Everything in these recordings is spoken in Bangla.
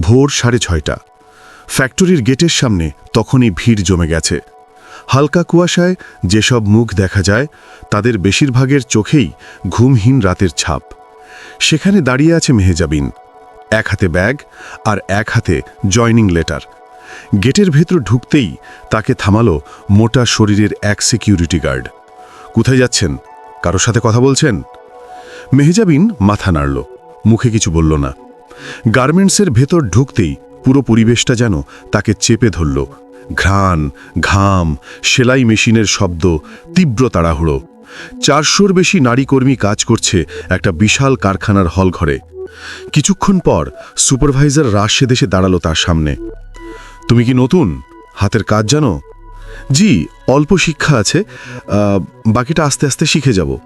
ভোর সাড়ে ছয়টা। ফ্যাক্টরির গেটের সামনে তখনই ভিড় জমে গেছে। হালকা কুয়াশায় যেসব মুখ দেখা যায়, তাদের বেশিরভাগের চোখেই ঘুমহীন রাতের ছাপ। সেখানে দাঁড়িয়ে আছে মেহেজাবিন। এক হাতে ব্যাগ আর এক হাতে জয়নিং লেটার। গেটের ভেতর ঢুকতেই তাকে থামালো মোটা শরীরের এক সিকিউরিটি গার্ড। কোথায় যাচ্ছেন? কারও সাথে কথা বলছেন? মেহজাবিন মাথা নাড়ল। মুখে কিছু বলল না। গার্মেন্টসের ভেতর ঢুকতেই পুরো পরিবেশটা যেন তাকে চেপে ধরল। ঘ্রাণ, ঘাম, সেলাই মেশিনের শব্দ, তীব্র তাড়াহুড়ো। চারশোর বেশি নারী কর্মী কাজ করছে একটা বিশাল কারখানার হল ঘরে। কিছুক্ষণ পর সুপারভাইজার রাশে দেশে দাঁড়াল তার সামনে। তুমি কি নতুন? হাতের কাজ জানো? জি, অল্প শিক্ষা আছে। বাকিটা আস্তে আস্তে শিখে যাব।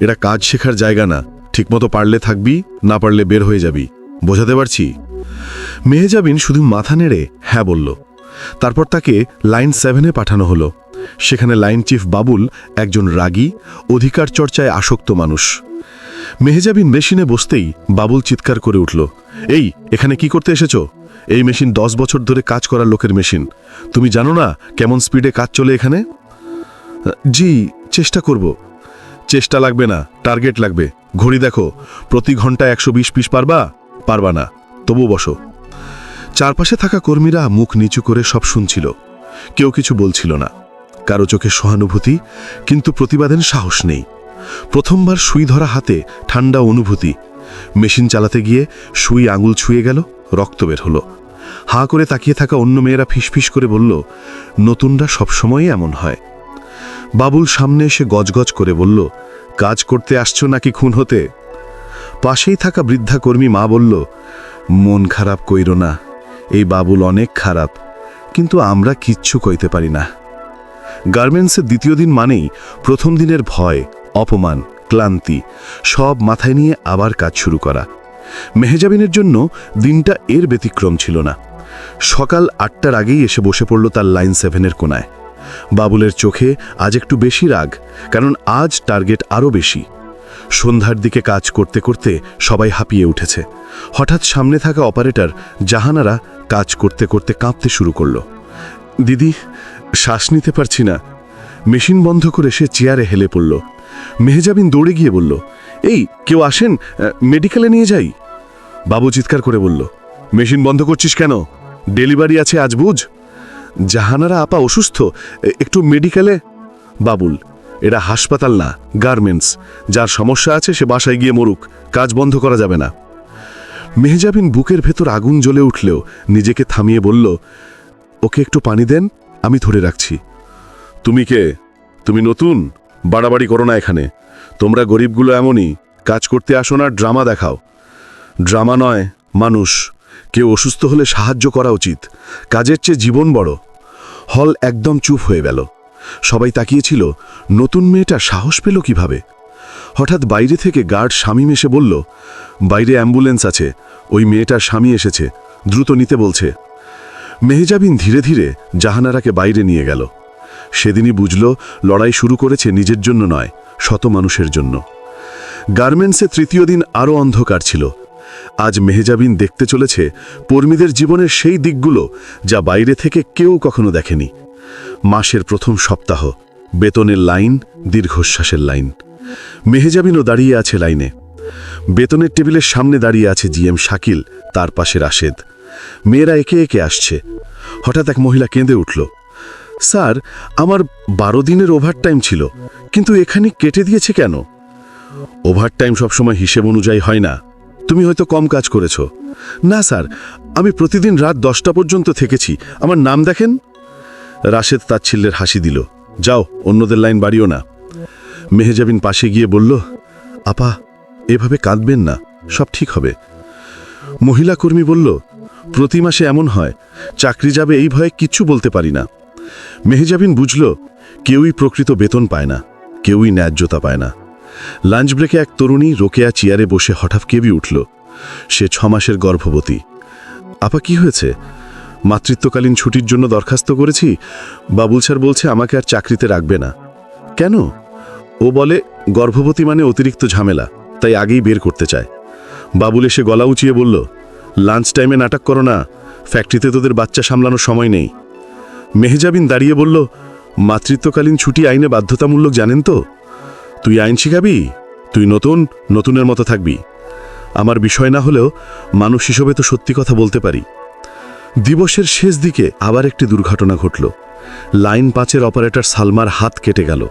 এটা কাজ শেখার জায়গা না। ঠিকমতো পারলে থাকবি, না পারলে বের হয়ে যাবি। বোঝাতে পারছি? মেহেজাবিন শুধু মাথা নেড়ে হ্যাঁ বলল। তারপর তাকে লাইন সেভেনে পাঠানো হলো। সেখানে লাইন চিফ বাবুল একজন রাগী, অধিকার চর্চায় আসক্ত মানুষ। মেহেজাবিন মেশিনে বসতেই বাবুল চিৎকার করে উঠল, এই, এখানে কি করতে এসেছ? এই মেশিন দশ বছর ধরে কাজ করার লোকের মেশিন। তুমি জানো না কেমন স্পিডে কাজ চলে এখানে? জি, চেষ্টা করব। চেষ্টা লাগবে না, টার্গেট লাগবে। ঘড়ি দেখো, প্রতি ঘণ্টা একশো বিশ পিস পারবা? পারবা না, তবু বসো। চারপাশে থাকা কর্মীরা মুখ নিচু করে সব শুনছিল, কেউ কিছু বলছিল না। কারও চোখে সহানুভূতি, কিন্তু প্রতিবাদের সাহস নেই। প্রথমবার সুই ধরা হাতে ঠান্ডা অনুভূতি, মেশিন চালাতে গিয়ে সুই আঙুল ছুঁয়ে গেল, রক্ত বের হলো। হাঁ করে তাকিয়ে থাকা অন্য মেয়েরা ফিসফিস করে বলল, নতুনরা সবসময়ই এমন হয়। বাবুল সামনে এসে গজগজ করে বলল, কাজ করতে আসছো নাকি খুন হতে? পাশেই থাকা বৃদ্ধা কর্মী মা বলল, মন খারাপ কইর না, এই বাবুল অনেক খারাপ, কিন্তু আমরা কিচ্ছু কইতে পারি না। গার্মেন্টসের দ্বিতীয় দিন মানেই প্রথম দিনের ভয়, অপমান, ক্লান্তি, সব মাথায় নিয়ে আবার কাজ শুরু করা। মেহেজাবিনের জন্য দিনটা এর ব্যতিক্রম ছিল না। সকাল আটটার আগেই এসে বসে পড়ল তার লাইন সেভেনের কোনায়। বাবুলের চোখে আজ একটু বেশি রাগ, কারণ আজ টার্গেট আরও বেশি। সন্ধ্যার দিকে কাজ করতে করতে সবাই হাঁপিয়ে উঠেছে। হঠাৎ সামনে থাকা অপারেটর জাহানারা কাজ করতে করতে কাঁপতে শুরু করল। দিদি, শ্বাস নিতে পারছি না। মেশিন বন্ধ করে সে চেয়ারে হেলে পড়ল। মেহজাবিন দৌড়ে গিয়ে বলল, এই, কেউ আসেন? মেডিকেলে নিয়ে যাই? বাবু চিৎকার করে বলল, মেশিন বন্ধ করছিস কেন? ডেলিভারি আছে আজ বুঝ? জাহানারা আপা অসুস্থ একটু মেডিকেলে? বাবুল এটা হাসপাতাল না, গার্মেন্টস। যার সমস্যা আছে সে বাসায় গিয়ে মরুক, কাজ বন্ধ করা যাবে না। মেহজাবিন বুকের ভেতর আগুন জ্বলে উঠলেও নিজেকে থামিয়ে বলল, ওকে একটু পানি দেন, আমি ধরে রাখছি। তুমি কে? তুমি নতুন? বাড়াবাড়ি করো না এখানে। তোমরা গরিবগুলো এমনই, কাজ করতে আসো না, ড্রামা দেখাও। ড্রামা নয়, মানুষ। কেউ অসুস্থ হলে সাহায্য করা উচিত। কাজের চেয়ে জীবন বড়। হল একদম চুপ হয়ে গেল। সবাই তাকিয়েছিল, নতুন মেয়েটা সাহস পেল কীভাবে? হঠাৎ বাইরে থেকে গার্ড স্বামী এসে বলল, বাইরে অ্যাম্বুলেন্স আছে, ওই মেয়েটার স্বামী এসেছে, দ্রুত নিতে বলছে। মেহজাবিন ধীরে ধীরে জাহানারাকে বাইরে নিয়ে গেল। সেদিনই বুঝল, লড়াই শুরু করেছে নিজের জন্য নয়, শত মানুষের জন্য। গার্মেন্টসে তৃতীয় দিন আরও অন্ধকার ছিল। আজ মেহজাবিন দেখতে চলেছে কর্মীদের জীবনের সেই দিকগুলো যা বাইরে থেকে কেউ কখনো দেখেনি। মাসের প্রথম সপ্তাহ, বেতনের লাইন, দীর্ঘশ্বাসের লাইন। মেহেজাবিনও দাঁড়িয়ে আছে লাইনে। বেতনের টেবিলের সামনে দাঁড়িয়ে আছে জিএম শাকিল, তার পাশে রাশেদ। মেয়েরা একে একে আসছে। হঠাৎ এক মহিলা কেঁদে উঠল। স্যার, আমার বারো দিনের ওভারটাইম ছিল, কিন্তু এখানে কেটে দিয়েছে কেন? ওভারটাইম সবসময় হিসেব অনুযায়ী হয় না। তুমি হয়তো কম কাজ করেছ। না স্যার, আমি প্রতিদিন রাত দশটা পর্যন্ত থেকেছি। আমার নাম দেখেন? রাশেদ তাচ্ছিল্যের হাসি দিল। যাও, অন্যদের লাইন বাড়িও না। মেহেজাবিন পাশে গিয়ে বলল, আপা, এভাবে কাঁদবেন না, সব ঠিক হবে। মহিলা কর্মী বলল, প্রতি মাসে এমন হয়, চাকরি যাবে এই ভয়ে কিচ্ছু বলতে পারি না। মেহেজাবিন বুঝল, কেউই প্রকৃত বেতন পায় না, কেউই ন্যায্যতা পায় না। লাঞ্চ ব্রেকে এক তরুণী রোকেয়া চেয়ারে বসে হঠাৎ কেবি উঠল। সে ছমাসের গর্ভবতী। আপা, কি হয়েছে? মাতৃত্বকালীন ছুটির জন্য দরখাস্ত করেছি? বাবুল স্যার বলছে আমাকে আর চাকরিতে রাখবে না। কেন? ও বলে, গর্ভবতী মানে অতিরিক্ত ঝামেলা, তাই আগেই বের করতে চায়। বাবুল এসে গলা উঁচিয়ে বলল লাঞ্চ টাইমে নাটক করো না ফ্যাক্টরিতে তোদের বাচ্চা সামলানোর সময় নেই। মেহজাবিন দাঁড়িয়ে বলল, মাতৃত্বকালীন ছুটি আইনে বাধ্যতামূলক জানেন তো? তুই আইন শিখাবি? তুই নতুন, নতুনের মতো থাকবি। আমার বিষয় না হলেও মানুষ হিসেবে তো সত্যি কথা বলতে পারি। দিবসের শেষ দিকে আবার একটি দুর্ঘটনা ঘটল। লাইন পাঁচের অপারেটর সালমার হাত কেটে গেল।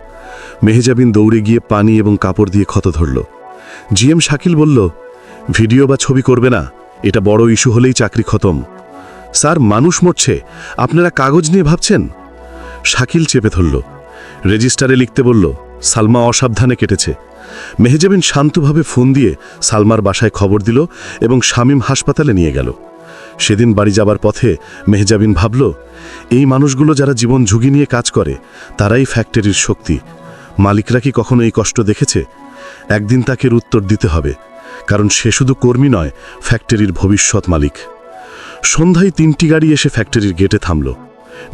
মেহেজাবিন দৌড়ে গিয়ে পানি এবং কাপড় দিয়ে ক্ষত ধরল। জিএম শাকিল বলল, ভিডিও বা ছবি করবে না, এটা বড় ইস্যু হলেই চাকরি খতম। স্যার, মানুষ মরছে, আপনারা কাগজ নিয়ে ভাবছেন? শাকিল চেপে ধরল। রেজিস্টারে লিখতে বলল, সালমা অসাবধানে কেটেছে। মেহেজাবিন শান্তভাবে ফোন দিয়ে সালমার বাসায় খবর দিল এবং শামীম হাসপাতালে নিয়ে গেল। সেদিন বাড়ি যাবার পথে মেহজাবিন ভাবল, এই মানুষগুলো যারা জীবন ঝুঁকি নিয়ে কাজ করে, তারাই ফ্যাক্টরির শক্তি। মালিকরা কি কখনো এই কষ্ট দেখেছে? একদিন তাকে উত্তর দিতে হবে, কারণ সে শুধু কর্মী নয়, ফ্যাক্টরির ভবিষ্যৎ মালিক। সন্ধ্যায় তিনটি গাড়ি এসে ফ্যাক্টরির গেটে থামল।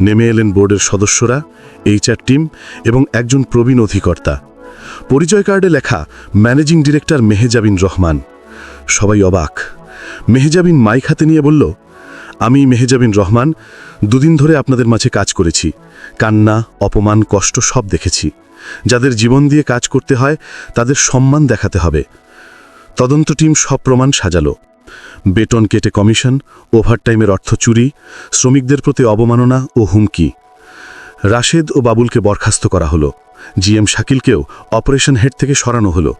নেমে এলেন বোর্ডের সদস্যরা, এইচআর টিম এবং একজন প্রবীণ অধিকর্তা। পরিচয় কার্ডে লেখা ম্যানেজিং ডিরেক্টর মেহেজাবিন রহমান। সবাই অবাক। মেহেজাবিন মাইক হাতে নিয়ে বলল, আমি মেহেজাবিন রহমান, দুদিন ধরে আপনাদের মাঝে কাজ করেছি। কান্না, অপমান, কষ্ট সব দেখেছি। যাদের জীবন দিয়ে কাজ করতে হয়, তাদের সম্মান দেখাতে হবে। তদন্ত টিম সব প্রমাণ সাজালো। বেতন কেটে কমিশন, ওভারটাইমের অর্থ চুরি, শ্রমিকদের প্রতি অবমাননা ও হুমকি। রাশেদ ও বাবুলকে বরখাস্ত করা হলো। জিএম শাকিলকেও অপারেশন হেড থেকে সরানো হলো।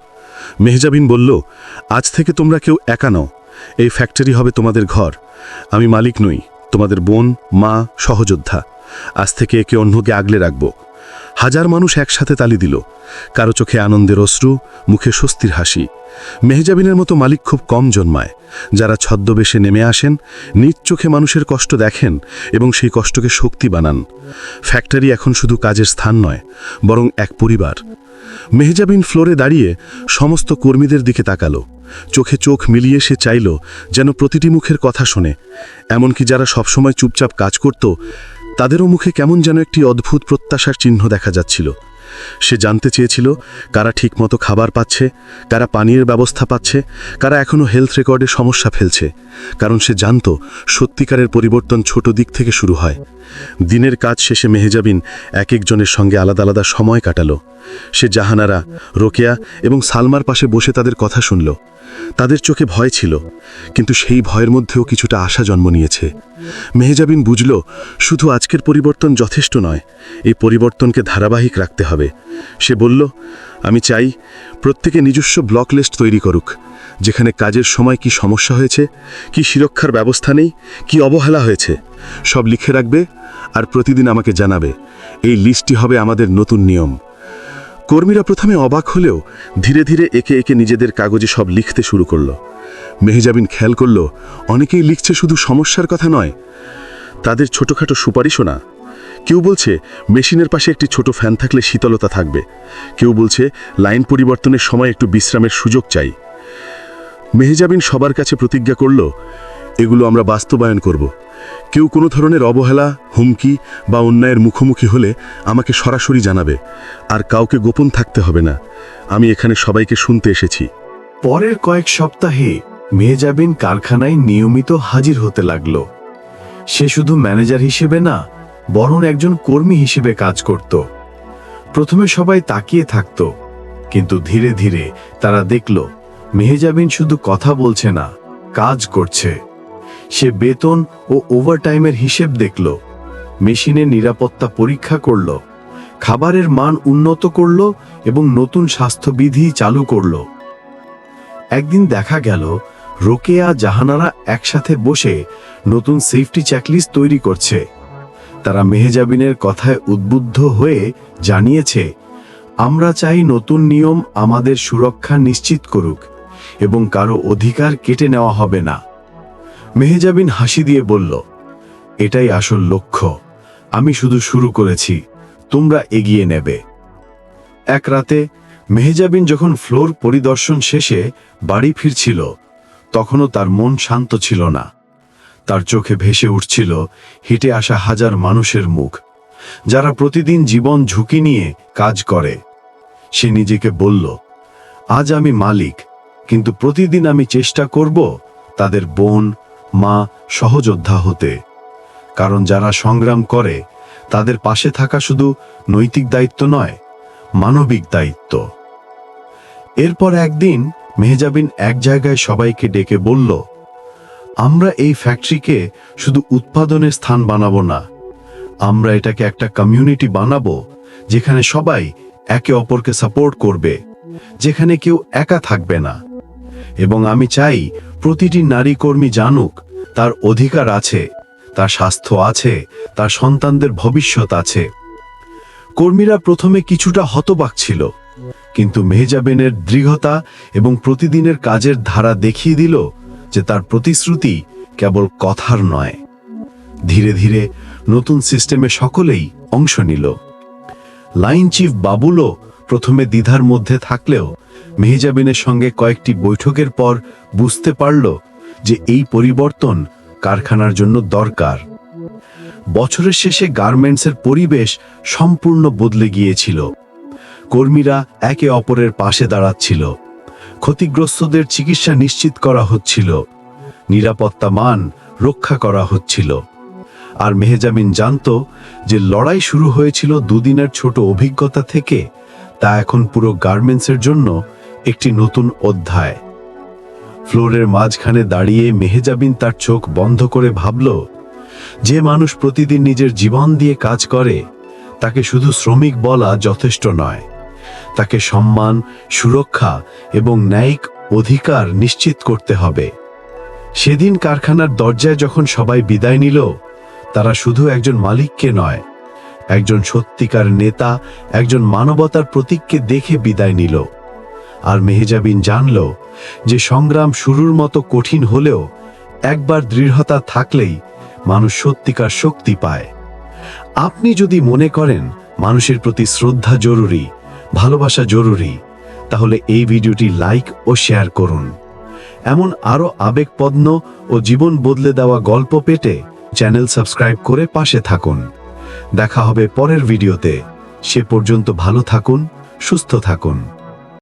মেহজাবিন বলল, আজ থেকে তোমরা কেউ একা নও। এই ফ্যাক্টরি হবে তোমাদের ঘর। আমি মালিক নই, তোমাদের বোন, মা, সহযোদ্ধা। আজ থেকে একে অন্যকে আগলে রাখব। হাজার মানুষ একসাথে তালি দিল। কারও চোখে আনন্দের অশ্রু, মুখে স্বস্তির হাসি। মেহজাবিনের মতো মালিক খুব কম জন্মায়। যারা ছদ্মবেশে নেমে আসেন, নিজ চোখে মানুষের কষ্ট দেখেন এবং সেই কষ্টকে শক্তি বানান। ফ্যাক্টরি এখন শুধু কাজের স্থান নয়, বরং এক পরিবার। মেহজাবিন ফ্লোরে দাঁড়িয়ে সমস্ত কর্মীদের দিকে তাকালো। চোখে চোখ মিলিয়ে সে চাইল যেন প্রতিটি মুখের কথা শোনে। এমনকি যারা সবসময় চুপচাপ কাজ করত, তাদেরও মুখে কেমন যেন একটি অদ্ভুত প্রত্যাশার চিহ্ন দেখা যাচ্ছিল। সে জানতে চেয়েছিল, কারা ঠিকমতো খাবার পাচ্ছে, কারা পানীয়ের ব্যবস্থা পাচ্ছে, কারা এখনও হেলথ রেকর্ডে সমস্যা ফেলছে, কারণ সে জানত সত্যিকারের পরিবর্তন ছোট দিক থেকে শুরু হয়। দিনের কাজ শেষে মেহেজাবিন এক একজনের সঙ্গে আলাদা আলাদা সময় কাটালো। সে জাহানারা, রোকেয়া এবং সালমার পাশে বসে তাদের কথা শুনল। তাদের চোখে ভয় ছিল, কিন্তু সেই ভয়ের মধ্যেও কিছুটা আশা জন্ম নিয়েছে। মেহজাবিন বুঝল, শুধু আজকের পরিবর্তন যথেষ্ট নয়, এই পরিবর্তনকে ধারাবাহিক রাখতে হবে। সে বলল, আমি চাই প্রত্যেকে নিজস্ব ব্লক লিস্ট তৈরি করুক, যেখানে কাজের সময় কি সমস্যা হয়েছে, কি সুরক্ষার ব্যবস্থা নেই, কি অবহেলা হয়েছে। সব লিখে রাখবে আর প্রতিদিন আমাকে জানাবে, এই লিস্টটি হবে আমাদের নতুন নিয়ম। কর্মীরা প্রথমে অবাক হলেও ধীরে ধীরে একে একে নিজেদের কাগজে সব লিখতে শুরু করল। মেহজাবিন খেয়াল করল, অনেকেই লিখছে শুধু সমস্যার কথা নয়, তাদের ছোটোখাটো সুপারিশও না। কেউ বলছে, মেশিনের পাশে একটি ছোট ফ্যান থাকলে শীতলতা থাকবে। কেউ বলছে, লাইন পরিবর্তনের সময় একটু বিশ্রামের সুযোগ চাই। মেহজাবিন সবার কাছে প্রতিজ্ঞা করল এগুলো আমরা বাস্তবায়ন করব। কেউ কোনো ধরনের অবহেলা, হুমকি বা অন্যায়ের মুখোমুখি হলে আমাকে সরাসরি জানাবে, আর কাউকে গোপন থাকতে হবে না। আমি এখানে সবাইকে শুনতে এসেছি। পরের কয়েক সপ্তাহে মেহজাবিন কারখানায় নিয়মিত হাজির হতে লাগল। সে শুধু ম্যানেজার হিসেবে না, বরং একজন কর্মী হিসেবে কাজ করত। প্রথমে সবাই তাকিয়ে থাকত, কিন্তু ধীরে ধীরে তারা দেখল, মেহজাবিন শুধু কথা বলছে না, কাজ করছে। সে বেতন ও ওভারটাইমের হিসেব দেখল। মেশিনের নিরাপত্তা পরীক্ষা করল, খাবারের মান উন্নত করল এবং নতুন স্বাস্থ্যবিধি চালু করল। একদিন দেখা গেল, রোকেয়া জাহানারা একসাথে বসে নতুন সেফটি চেকলিস্ট তৈরি করছে। তারা মেহেজাবিনের কথায় উদ্বুদ্ধ হয়ে জানিয়েছে, আমরা চাই নতুন নিয়ম আমাদের সুরক্ষা নিশ্চিত করুক এবং কারও অধিকার কেটে নেওয়া হবে না। মেহজাবিন হাসি দিয়ে বলল, এটাই আসল লক্ষ্য। আমি শুধু শুরু করেছি। তোমরা এগিয়ে নেবে। এক রাতে মেহজাবিন যখন ফ্লোর পরিদর্শন শেষে বাড়ি ফিরছিল, তখনও তার মন শান্ত ছিল না। তার চোখে ভেসে উঠছিল হেঁটে আসা হাজার মানুষের মুখ, যারা প্রতিদিন জীবন ঝুঁকি নিয়ে কাজ করে। সে নিজেকে বলল, আজ আমি মালিক, কিন্তু প্রতিদিন আমি চেষ্টা করব তাদের বোন মা সহযোদ্ধা হতে। কারণ যারা সংগ্রাম করে, তাদের পাশে থাকা শুধু নৈতিক দায়িত্ব নয়, মানবিক দায়িত্ব। এরপর একদিন মেহজাবিন এক জায়গায় সবাইকে ডেকে বলল, আমরা এই ফ্যাক্টরিকে শুধু উৎপাদনের স্থান বানাবো না, আমরা এটাকে একটা কমিউনিটি বানাবো, যেখানে সবাই একে অপরকে সাপোর্ট করবে, যেখানে কেউ একা থাকবে না। এবং আমি চাই প্রতিটি নারী কর্মী জানুক, তার অধিকার আছে, তার স্বাস্থ্য আছে, তার সন্তানদের ভবিষ্যৎ আছে। কর্মীরা প্রথমে কিছুটা হতবাক ছিল, কিন্তু মেহজাবেনের দৃঢ়তা এবং প্রতিদিনের কাজের ধারা দেখিয়ে দিল যে তার প্রতিশ্রুতি কেবল কথার নয়। ধীরে ধীরে নতুন সিস্টেমে সকলেই অংশ নিল। লাইন চিফ বাবুলও প্রথমে দ্বিধার মধ্যে থাকলেও মেহজাবিনের সঙ্গে কয়েকটি বৈঠকের পর বুঝতে পারল যে এই পরিবর্তন কারখানার জন্য দরকার। বছরের শেষে গার্মেন্টসের পরিবেশ সম্পূর্ণ বদলে গিয়েছিল। কর্মীরা একে অপরের পাশে দাঁড়াচ্ছিল। ক্ষতিগ্রস্তদের চিকিৎসা নিশ্চিত করা হচ্ছিল। নিরাপত্তা মান রক্ষা করা হচ্ছিল। আর মেহেজামিন জানত যে লড়াই শুরু হয়েছিল দুদিনের ছোট অভিজ্ঞতা থেকে তা এখন পুরো গার্মেন্টসের জন্য একটি নতুন অধ্যায়। ফ্লোরের মাঝখানে দাঁড়িয়ে মেহেজাবিন তার চোখ বন্ধ করে ভাবল, যে মানুষ প্রতিদিন নিজের জীবন দিয়ে কাজ করে, তাকে শুধু শ্রমিক বলা যথেষ্ট নয়। তাকে সম্মান, সুরক্ষা এবং ন্যায়িক অধিকার নিশ্চিত করতে হবে। সেদিন কারখানার দরজায় যখন সবাই বিদায় নিল, তারা শুধু একজন মালিককে নয় একজন সত্যিকার নেতা, একজন মানবতার প্রতীককে দেখে বিদায় নিল। আর মেহেজাবিন জানল যে সংগ্রাম শুরুর মতো কঠিন হলেও একবার দৃঢ়তা থাকলেই মানুষ সত্যিকার শক্তি পায়। আপনি যদি মনে করেন মানুষের প্রতি শ্রদ্ধা জরুরি, ভালোবাসা জরুরি, তাহলে এই ভিডিওটি লাইক ও শেয়ার করুন। এমন আরও আবেগপদ্ম ও জীবন বদলে দেওয়া গল্প পেটে চ্যানেল সাবস্ক্রাইব করে পাশে থাকুন। দেখা হবে পরের ভিডিওতে। সে পর্যন্ত ভালো থাকুন সুস্থ থাকুন।